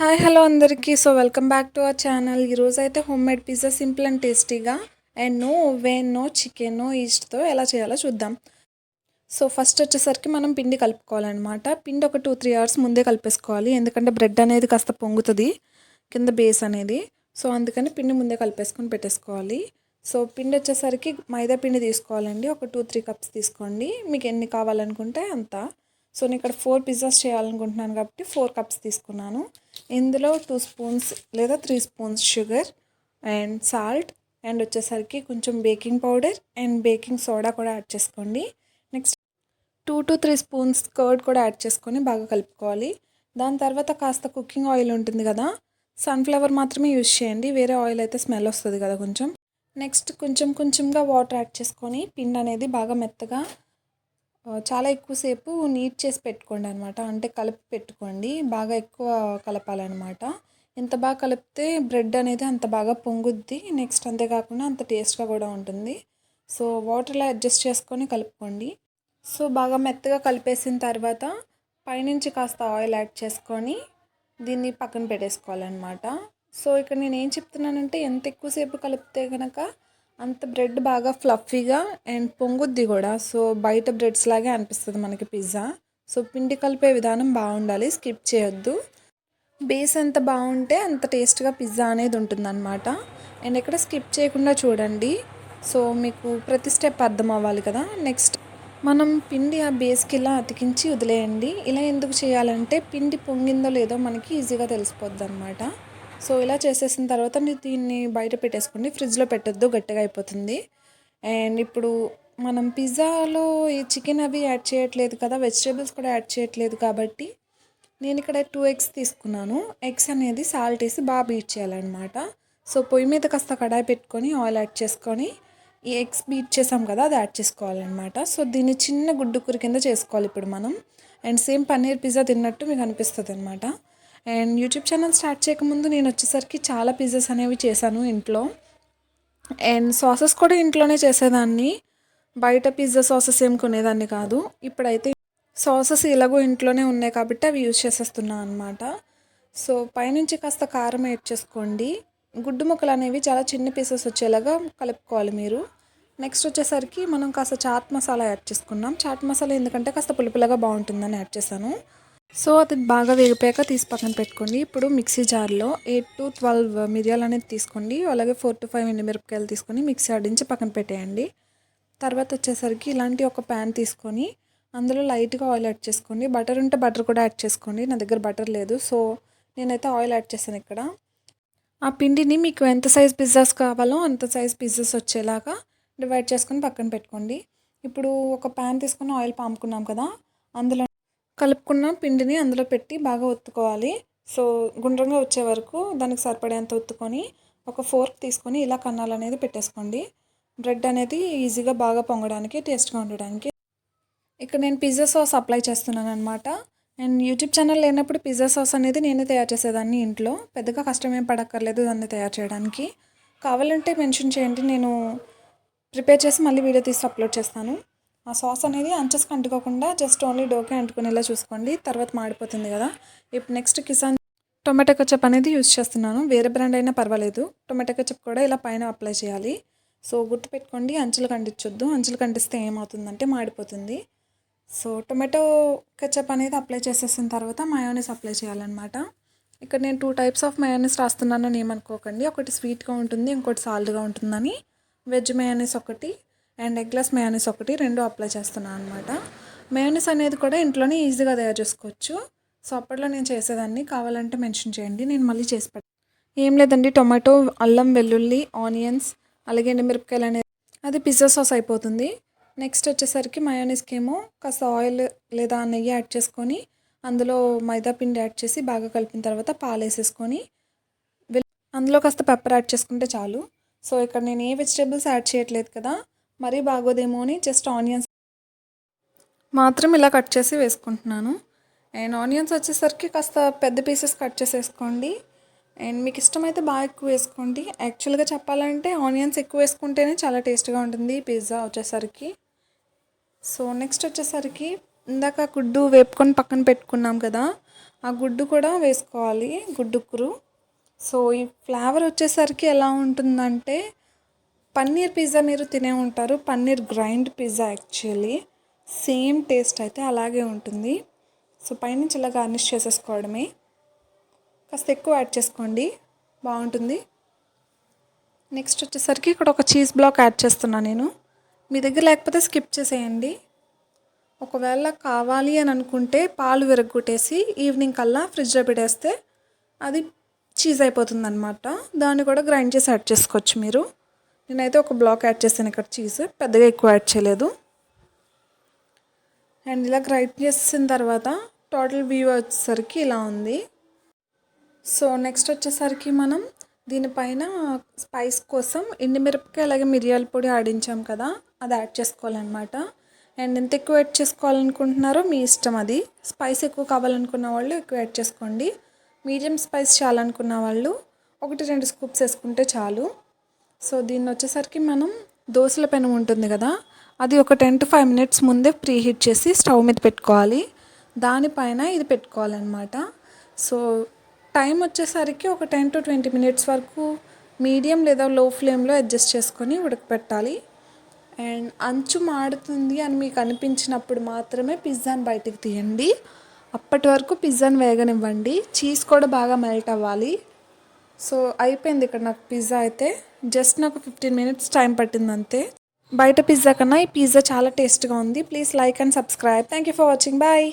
Hi hello అందరికీ. So welcome back to our channel. ఈరోజు అయితే homemade pizza simple and టేస్టీగా and వేన్నో చికెన్ ఈస్ట్తో ఎలా చేయాలో చూద్దాం. సో ఫస్ట్ వచ్చేసరికి మనం పిండి కలుపుకోవాలన్నమాట. పిండి ఒక టూ త్రీ అవర్స్ ముందే కలిపేసుకోవాలి. ఎందుకంటే బ్రెడ్ అనేది కాస్త పొంగుతుంది కింద బేస్ అనేది. సో అందుకని పిండి ముందే కలిపేసుకొని పెట్టేసుకోవాలి. సో పిండి వచ్చేసరికి మైదా పిండి తీసుకోవాలండి. ఒక టూ త్రీ కప్స్ తీసుకోండి. మీకు ఎన్ని కావాలనుకుంటే అంత. సో నేను ఇక్కడ ఫోర్ పిజ్జాస్ చేయాలనుకుంటున్నాను కాబట్టి ఫోర్ కప్స్ తీసుకున్నాను. ఇందులో టూ స్పూన్స్ లేదా three spoons sugar and salt and వచ్చేసరికి కొంచెం baking powder and baking soda కూడా యాడ్ చేసుకోండి. Next two to three spoons curd కూడా యాడ్ చేసుకొని బాగా కలుపుకోవాలి. దాని తర్వాత కాస్త కుకింగ్ ఆయిల్ ఉంటుంది కదా సన్ఫ్లవర్ మాత్రమే యూజ్ చేయండి. వేరే ఆయిల్ అయితే స్మెల్ వస్తుంది కదా కొంచెం. నెక్స్ట్ కొంచెం కొంచెంగా వాటర్ యాడ్ చేసుకొని పిండి అనేది బాగా మెత్తగా చాలా ఎక్కువసేపు నీట్ చేసి పెట్టుకోండి అనమాట అంటే కలిపి పెట్టుకోండి. బాగా ఎక్కువ కలపాలన్నమాట. ఎంత బాగా కలిపితే బ్రెడ్ అనేది అంత బాగా పొంగుద్ది. నెక్స్ట్ అంతేకాకుండా అంత టేస్ట్గా కూడా ఉంటుంది. సో వాటర్లో అడ్జస్ట్ చేసుకొని కలుపుకోండి. సో బాగా మెత్తగా కలిపేసిన తర్వాత పైనుంచి కాస్త ఆయిల్ యాడ్ చేసుకొని దీన్ని పక్కన పెట్టేసుకోవాలన్నమాట. సో ఇక్కడ నేను ఏం చెప్తున్నానంటే ఎంత ఎక్కువసేపు కలిపితే కనుక అంత బ్రెడ్ బాగా ఫ్లఫీగా అండ్ పొంగుద్ది కూడా. సో బయట బ్రెడ్స్ లాగే అనిపిస్తుంది మనకి పిజ్జా. సో పిండి కలిపే విధానం బాగుండాలి స్కిప్ చేయొద్దు. బేస్ ఎంత బాగుంటే అంత టేస్ట్గా పిజ్జా అనేది ఉంటుందన్నమాట. అండ్ ఇక్కడ స్కిప్ చేయకుండా చూడండి. సో మీకు ప్రతి స్టెప్ అర్థం అవ్వాలి కదా. నెక్స్ట్ మనం పిండి ఆ బేస్కి ఇలా అతికించి వదిలేయండి. ఇలా ఎందుకు చేయాలంటే పిండి పొంగిందో లేదో మనకి ఈజీగా తెలిసిపోద్ది అనమాట సో ఇలా చేసేసిన తర్వాత మీరు దీన్ని బయట పెట్టేసుకోండి. ఫ్రిడ్జ్లో పెట్టొద్దు గట్టిగా అయిపోతుంది. అండ్ ఇప్పుడు మనం పిజ్జాలో ఈ చికెన్ అవి యాడ్ చేయట్లేదు కదా వెజిటేబుల్స్ కూడా యాడ్ చేయట్లేదు కాబట్టి నేను ఇక్కడ టూ ఎగ్స్ తీసుకున్నాను. ఎగ్స్ అనేది సాల్ట్ వేసి బాగా బీట్ చేయాలన్నమాట. సో పొయ్యి మీద కాస్త కడాయి పెట్టుకొని ఆయిల్ యాడ్ చేసుకొని ఈ ఎగ్స్ బీట్ చేసాం కదా అది యాడ్ చేసుకోవాలన్నమాట. సో దీన్ని చిన్న గుడ్డు కూర కింద చేసుకోవాలి ఇప్పుడు మనం. అండ్ సేమ్ పన్నీర్ పిజ్జా తిన్నట్టు మీకు అనిపిస్తుంది అనమాట అండ్ యూట్యూబ్ ఛానల్ స్టార్ట్ చేయకముందు నేను వచ్చేసరికి చాలా పిజ్జాస్ అనేవి చేశాను ఇంట్లో. అండ్ సాసెస్ కూడా ఇంట్లోనే చేసేదాన్ని. బయట పిజ్జా సాసెస్ ఏం కొనేదాన్ని కాదు. ఇప్పుడైతే సాసెస్ ఇలాగో ఇంట్లోనే ఉన్నాయి కాబట్టి అవి యూజ్ చేసేస్తున్నాను అనమాట సో పైనుంచి కాస్త కారం యాడ్ చేసుకోండి. గుడ్డు ముక్కలు అనేవి చాలా చిన్న పీసెస్ వచ్చేలాగా కలుపుకోవాలి మీరు. నెక్స్ట్ వచ్చేసరికి మనం కాస్త చాట్ మసాలా యాడ్ చేసుకున్నాం. చాట్ మసాలా ఎందుకంటే కాస్త పులుపులుగా బాగుంటుందని యాడ్ చేశాను. సో అది బాగా వేగిపోయాక తీసి పక్కన పెట్టుకోండి. ఇప్పుడు మిక్సీ జార్లో ఎయిట్ టు ట్వెల్వ్ మిరియాలు అనేది తీసుకోండి. అలాగే ఫోర్ టు ఫైవ్ మిరపకాయలు తీసుకొని మిక్సీ ఆడించి పక్కన పెట్టేయండి. తర్వాత వచ్చేసరికి ఇలాంటి ఒక ప్యాన్ తీసుకొని అందులో లైట్గా ఆయిల్ యాడ్ చేసుకోండి. బటర్ ఉంటే బటర్ కూడా యాడ్ చేసుకోండి. నా దగ్గర బటర్ లేదు. సో నేనైతే ఆయిల్ యాడ్ చేశాను ఇక్కడ. ఆ పిండిని మీకు ఎంత సైజ్ పిజ్జాస్ కావాలో అంత సైజ్ పిజ్జాస్ వచ్చేలాగా డివైడ్ చేసుకొని పక్కన పెట్టుకోండి. ఇప్పుడు ఒక ప్యాన్ తీసుకొని ఆయిల్ పాముకున్నాం కదా అందులో కలుపుకున్న పిండిని అందులో పెట్టి బాగా ఒత్తుకోవాలి. సో గుండ్రంగా వచ్చే వరకు దానికి సరిపడేంత ఒత్తుకొని ఒక ఫోర్క్ తీసుకొని ఇలా కన్నాలు అనేది పెట్టేసుకోండి. బ్రెడ్ అనేది ఈజీగా బాగా పొంగడానికి టేస్ట్గా ఉండడానికి. ఇక్కడ నేను పిజ్జా సాస్ అప్లై చేస్తున్నాను అనమాట అండ్ యూట్యూబ్ ఛానల్ లేనప్పుడు పిజ్జా సాస్ అనేది నేనే తయారు చేసేదాన్ని ఇంట్లో. పెద్దగా కష్టమేం పడక్కర్లేదు దాన్ని తయారు చేయడానికి. కావాలంటే మెన్షన్ చేయండి. నేను ప్రిపేర్ చేసి మళ్ళీ వీడియో తీసి అప్లోడ్ చేస్తాను. ఆ సాస్ అనేది అంచెస్కి అంటుకోకుండా జస్ట్ ఓన్లీ డోకే అంటుకునేలా చూసుకోండి. తర్వాత మాడిపోతుంది కదా. ఇప్పుడు నెక్స్ట్ కిసాన్ టొమాటో కచప్ అనేది యూజ్ చేస్తున్నాను. వేరే బ్రాండ్ అయినా పర్వాలేదు. టొమాటో కచప్ కూడా ఇలా పైన అప్లై చేయాలి. సో గుర్తుపెట్టుకోండి అంచులు కండించొద్దు అంచులు కండిస్తే ఏమవుతుందంటే మాడిపోతుంది. సో టొమాటో కెచప్ అనేది అప్లై చేసేసిన తర్వాత మయోనీస్ అప్లై చేయాలన్నమాట. ఇక్కడ నేను టూ టైప్స్ ఆఫ్ మయోనీస్ రాస్తున్నానని ఏమనుకోకండి. ఒకటి స్వీట్గా ఉంటుంది ఇంకోటి సాల్ట్గా ఉంటుందని. వెజ్ మయోనీస్ ఒకటి అండ్ ఎగ్లాస్ మయోనీస్ ఒకటి రెండు అప్లై చేస్తున్నాను అనమాట మయోనీస్ అనేది కూడా ఇంట్లోనే ఈజీగా తయారు చేసుకోవచ్చు. సో అప్పట్లో నేను చేసేదాన్ని. కావాలంటే మెన్షన్ చేయండి. నేను మళ్ళీ చేసి పెడతాను ఏం లేదండి. టొమాటో అల్లం వెల్లుల్లి ఆనియన్స్ అలాగే ఎండుమిరపకాయలు అనేది అది పిజ్జా సాస్ అయిపోతుంది. నెక్స్ట్ వచ్చేసరికి మయోనీస్కి ఏమో కాస్త ఆయిల్ లేదా నెయ్యి యాడ్ చేసుకొని అందులో మైదా పిండి యాడ్ చేసి బాగా కలిపిన తర్వాత పాలు వేసేసుకొని అందులో కాస్త పెప్పర్ యాడ్ చేసుకుంటే చాలు. సో ఇక్కడ నేను ఏ వెజిటేబుల్స్ యాడ్ చేయట్లేదు కదా మరీ బాగోదేమో అని జస్ట్ ఆనియన్స్. మాత్రం ఇలా కట్ చేసి వేసుకుంటున్నాను. అండ్ ఆనియన్స్ వచ్చేసరికి కాస్త పెద్ద పీసెస్ కట్ చేసేసుకోండి. అండ్ మీకు ఇష్టమైతే బాగా ఎక్కువ వేసుకోండి. యాక్చువల్గా చెప్పాలంటే ఆనియన్స్ ఎక్కువ వేసుకుంటేనే చాలా టేస్ట్గా ఉంటుంది పిజ్జా వచ్చేసరికి. సో నెక్స్ట్ వచ్చేసరికి ఇందాక గుడ్డు వేపుకొని పక్కన పెట్టుకున్నాం కదా ఆ గుడ్డు కూడా వేసుకోవాలి గుడ్డుకురు సో ఈ ఫ్లేవర్ వచ్చేసరికి ఎలా ఉంటుందంటే పన్నీర్ పిజ్జా మీరు తినే ఉంటారు. Paneer grind pizza actually. Same taste అయితే అలాగే ఉంటుంది. సో పైనుంచి ఇలా గార్నిష్ చేసేసుకోవడమే. కాస్త ఎక్కువ యాడ్ చేసుకోండి. బాగుంటుంది. నెక్స్ట్ వచ్చేసరికి ఇక్కడ ఒక చీజ్ బ్లాక్ యాడ్ చేస్తున్నాను నేను. మీ దగ్గర లేకపోతే స్కిప్ చేసేయండి. ఒకవేళ కావాలి అని అనుకుంటే పాలు విరగ్గొట్టేసి ఈవినింగ్ కల్లా ఫ్రిడ్జ్లో పెట్టేస్తే అది చీజ్ అయిపోతుంది అనమాట దాన్ని కూడా గ్రైండ్ చేసి యాడ్ చేసుకోవచ్చు మీరు. నేనైతే ఒక బ్లాక్ యాడ్ చేశాను ఇక్కడ చీజ్. పెద్దగా ఎక్కువ యాడ్ చేయలేదు. అండ్ ఇలా గ్రైట్ చేసిన తర్వాత టోటల్ వ్యూ వచ్చేసరికి ఇలా ఉంది. సో నెక్స్ట్ వచ్చేసరికి మనం దీనిపైన స్పైస్ కోసం ఎండుమిరపకాయ అలాగే మిరియాల పొడి ఆడించాం కదా అది యాడ్ చేసుకోవాలన్నమాట. అండ్ ఎంత ఎక్కువ యాడ్ చేసుకోవాలనుకుంటున్నారో మీ ఇష్టం అది. స్పైస్ ఎక్కువ కావాలనుకున్న వాళ్ళు ఎక్కువ యాడ్ చేసుకోండి. మీడియం స్పైస్ చాలనుకున్న వాళ్ళు ఒకటి రెండు స్కూప్స్ వేసుకుంటే చాలు. సో దీన్ని వచ్చేసరికి మనం దోశల పెనం ఉంటుంది కదా అది ఒక టెన్ టు ఫైవ్ మినిట్స్ ముందే ప్రీ హీట్ చేసి స్టవ్ మీద పెట్టుకోవాలి. దానిపైన ఇది పెట్టుకోవాలన్నమాట. సో టైం వచ్చేసరికి ఒక టెన్ టు ట్వంటీ మినిట్స్ వరకు మీడియం లేదా లో ఫ్లేమ్లో అడ్జస్ట్ చేసుకొని ఉడకపెట్టాలి. అండ్ అంచు మాడుతుంది అని మీకు అనిపించినప్పుడు మాత్రమే పిజ్జాని బయటికి తీయండి. అప్పటి వరకు పిజ్జాని వేగనివ్వండి. చీజ్ కూడా బాగా మెల్ట్ అవ్వాలి. సో అయిపోయింది ఇక్కడ నాకు పిజ్జా అయితే. జస్ట్ నాకు ఫిఫ్టీన్ మినిట్స్ టైం పట్టింది అంతే. బయట పిజ్జా కన్నా ఈ పిజ్జా చాలా టేస్ట్గా ఉంది. Please like and subscribe. Thank you for watching. Bye.